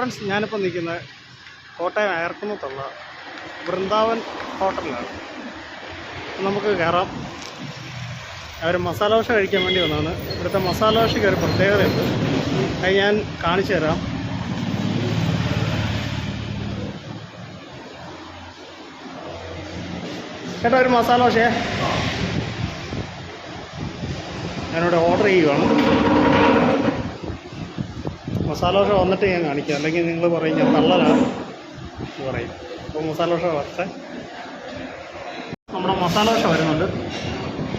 Friends ഞാനിപ്പോൾ നിൽക്കുന്നത് കോട്ടയം അയർക്കുന്നത്തുള്ള വൃന്ദാവൻ ഹോട്ടലിലാണ്. നമുക്ക് കയറാം. അവർ മസാല ദോശ കഴിക്കാൻ വേണ്ടി വന്നതാണ്. ഇവിടുത്തെ മസാല ദോശയ്ക്ക് ഒരു പ്രത്യേകതയുണ്ട്. അത് ഞാൻ കാണിച്ചു തരാം. ചേട്ടാ ഒരു മസാല ദോശയെ ഞാനിവിടെ ഓർഡർ ചെയ്യുവാണ്. മസാല ദോശ വന്നിട്ട് ഞാൻ കാണിക്കാം. അല്ലെങ്കിൽ നിങ്ങൾ പറയും ഞാൻ തള്ളലാണ് പറയും. അപ്പോൾ മസാല ദോശ വരട്ടെ. നമ്മുടെ മസാല ദോശ വരുന്നുണ്ട്.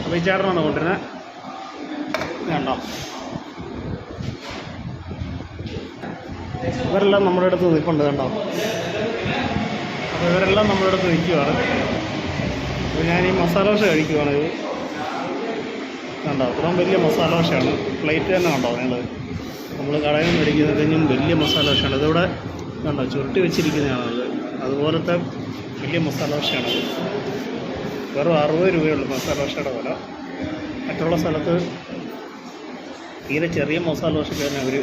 അപ്പോൾ ഈ ചേട്ടനാണ് കൊണ്ടുവരുന്നത് വേണ്ട ഇവരെല്ലാം നമ്മുടെ അടുത്ത് നിൽപ്പുണ്ട് കണ്ടോ? അപ്പോൾ ഇവരെല്ലാം നമ്മുടെ അടുത്ത് നിൽക്കുവാണ്. അപ്പോൾ ഞാൻ ഈ മസാല ദോശ കഴിക്കുവാണ് ഇത്. കണ്ടോ? അത്രയും വലിയ മസാല ദോശയാണ്. പ്ലേറ്റ് തന്നെ കണ്ടോ നിങ്ങൾ? നമ്മൾ കടയിൽ നിന്ന് മേടിക്കുന്നതിനും വലിയ മസാല ദോശയാണ്. ഇതിവിടെ കണ്ടോ ചുരുട്ടി വെച്ചിരിക്കുന്നതാണത് അതുപോലത്തെ വലിയ മസാല ദോശയാണത് വെറും അറുപത് രൂപയുള്ളൂ മസാല ദോശയുടെ വില. മറ്റുള്ള സ്ഥലത്ത് തീരെ ചെറിയ മസാല ദോശയ്ക്ക് തന്നെ അവർ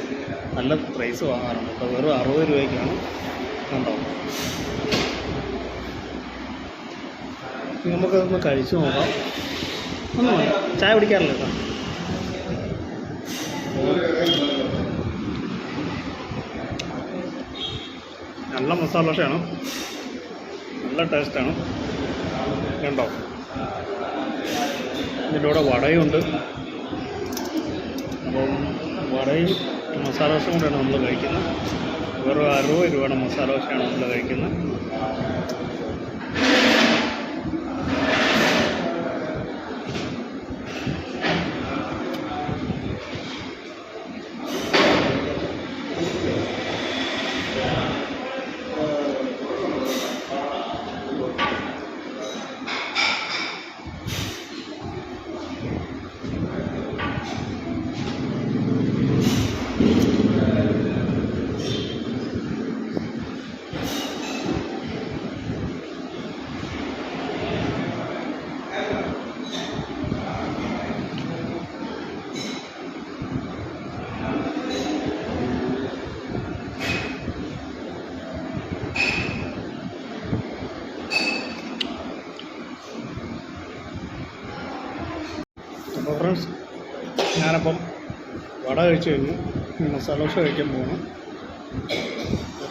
നല്ല പ്രൈസ് വാങ്ങാറുണ്ട്. അപ്പോൾ വെറും അറുപത് രൂപയ്ക്കാണ് ഇനി നമുക്കതൊന്ന് കഴിച്ചു നോക്കാം. ഒന്നും ചായ കുടിക്കാറില്ല കേട്ടോ. നല്ല മസാല ദോശയാണ്. നല്ല ടേസ്റ്റാണ് കണ്ടോ? ഇതിന്റെ കൂടെ വടയുണ്ട് അപ്പം വടയും മസാല ദോശ കൊണ്ടാണ് നമ്മൾ കഴിക്കുന്നത്. വെറും അറുപത് രൂപയുടെ മസാല ദോശയാണ് നമ്മൾ കഴിക്കുന്നത്. അപ്പോൾ ഫ്രണ്ട്സ് ഞാനപ്പം വട കഴിച്ച് കഴിഞ്ഞു. മസാല ദോശ കഴിക്കാൻ പോകണം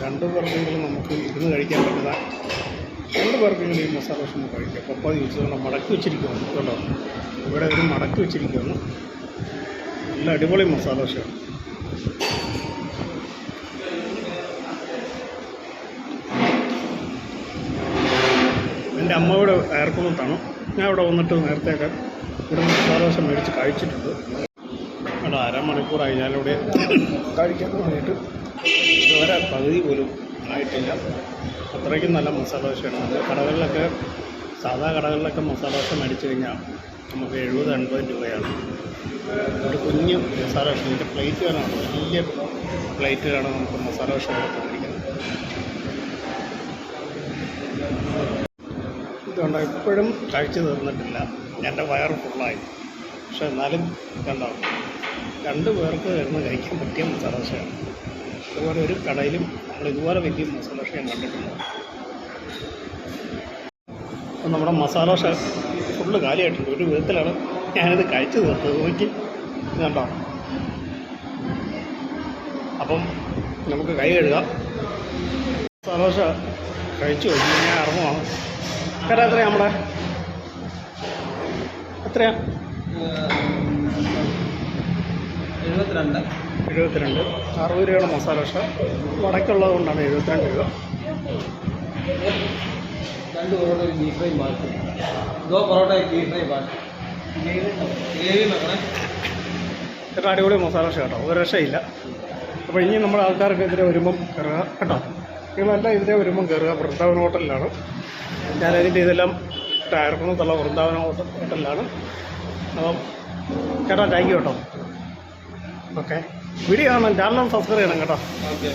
രണ്ട് പേർക്കെങ്കിലും നമുക്ക് ഇരുന്ന് കഴിക്കാൻ പറ്റുന്ന രണ്ട് പേർക്കെങ്കിലും ഈ മസാല ദോശ നമുക്ക് കഴിക്കാം. പപ്പ ചോദിച്ചുകൊണ്ട് മടക്കി വെച്ചിരിക്കുകയാണ് കേട്ടോ. ഇവിടെ ഒരു മടക്കി വെച്ചിരിക്കുകയാണ്. നല്ല അടിപൊളി മസാല ദോശയാണ്. എന്റെ അമ്മയുടെ അയർക്കുന്നത്താണ് ഞാൻ ഇവിടെ വന്നിട്ട് നേരത്തെയൊക്കെ ഇവിടെ മസാല ദിവസം മേടിച്ച് കഴിച്ചിട്ടുണ്ട്. അവിടെ അരമണിക്കൂറായി ഞാനിവിടെ കഴിക്കാൻ തുടങ്ങിയിട്ട് ഇതുവരെ പകുതി പോലും ആയിട്ടില്ല. അത്രയ്ക്കും നല്ല മസാല ദോശയാണ്. നമ്മൾ കടകളിലൊക്കെ സാധാ കടകളിലൊക്കെ മസാല ദോശ മേടിച്ച് കഴിഞ്ഞാൽ നമുക്ക് എഴുപത് എൺപത് രൂപയാണ്. ഒരു കുഞ്ഞ് മസാല ദോശ ഇതിന്റെ പ്ലേറ്റുകളാണ് വലിയ പ്ലേറ്റുകളാണ് നമുക്ക് മസാല ദോശ കൊടുത്തുകൊണ്ടിരിക്കുന്നത് ഇതുകൊണ്ട് എപ്പോഴും കഴിച്ചു തീർന്നിട്ടില്ല. എന്റെ വയറ് ഫുള്ളായി പക്ഷെ എന്നാലും കണ്ടോ രണ്ട് പേർക്ക് ഇരുന്ന് കഴിക്കാൻ പറ്റിയ മസാലദോശയാണ്. അതുപോലെ ഒരു കടയിലും നമ്മൾ ഇതുപോലെ വലിയ മസാലദോശ ഞാൻ കണ്ടിട്ടുണ്ട്. അപ്പം നമ്മുടെ മസാലദോശ ഫുള്ള് കാലിയായിട്ടുണ്ട്. ഒരു വിധത്തിലാണ് ഞാനിത് കഴിച്ചു തീർത്തത്. നോക്കി കണ്ടോ? അപ്പം നമുക്ക് കൈ കഴുകാം. മസാലദോശ കഴിച്ചു കഴിഞ്ഞാൽ ഇറങ്ങുവാണ്. ചേട്ടാ എത്രയാണ് നമ്മുടെ? എത്രയാ? എഴുപത്തിരണ്ട്. എഴുപത്തിരണ്ട്. അറുപത് രൂപയുടെ മസാല ദോശ. വടക്കുള്ളത് കൊണ്ടാണ് എഴുപത്തിരണ്ട് രൂപ. രണ്ട് പൊറോട്ട ബീഫ് ഫ്രൈ ബാക്കി. ദോ പൊറോട്ട ബീഫ് ഫ്രൈ ബാക്കി. ചേട്ടാ അടിപൊളി മസാല ദോശ കേട്ടോ. ഒരു രക്ഷയില്ല അപ്പോൾ ഇനി നമ്മുടെ ആൾക്കാർക്ക് എതിരെ വരുമ്പം കയറുക കേട്ടോ. നിങ്ങളെല്ലാം ഇതിലെ വരുമ്പം കയറുക വൃന്ദാവൻ ഹോട്ടലിലാണ്. ഞാൻ അതിന്റെ ഇതെല്ലാം ടയർക്കുന്നത്തുള്ള വൃന്ദാവന ഹോട്ടലിലാണ് അപ്പം ചേട്ടാ താങ്ക് യു കേട്ടോ. ഓക്കെ വീഡിയോ കാണാൻ ചാനൽ സബ്സ്ക്രൈബ് ചെയ്യണം കേട്ടോ. ഓക്കെ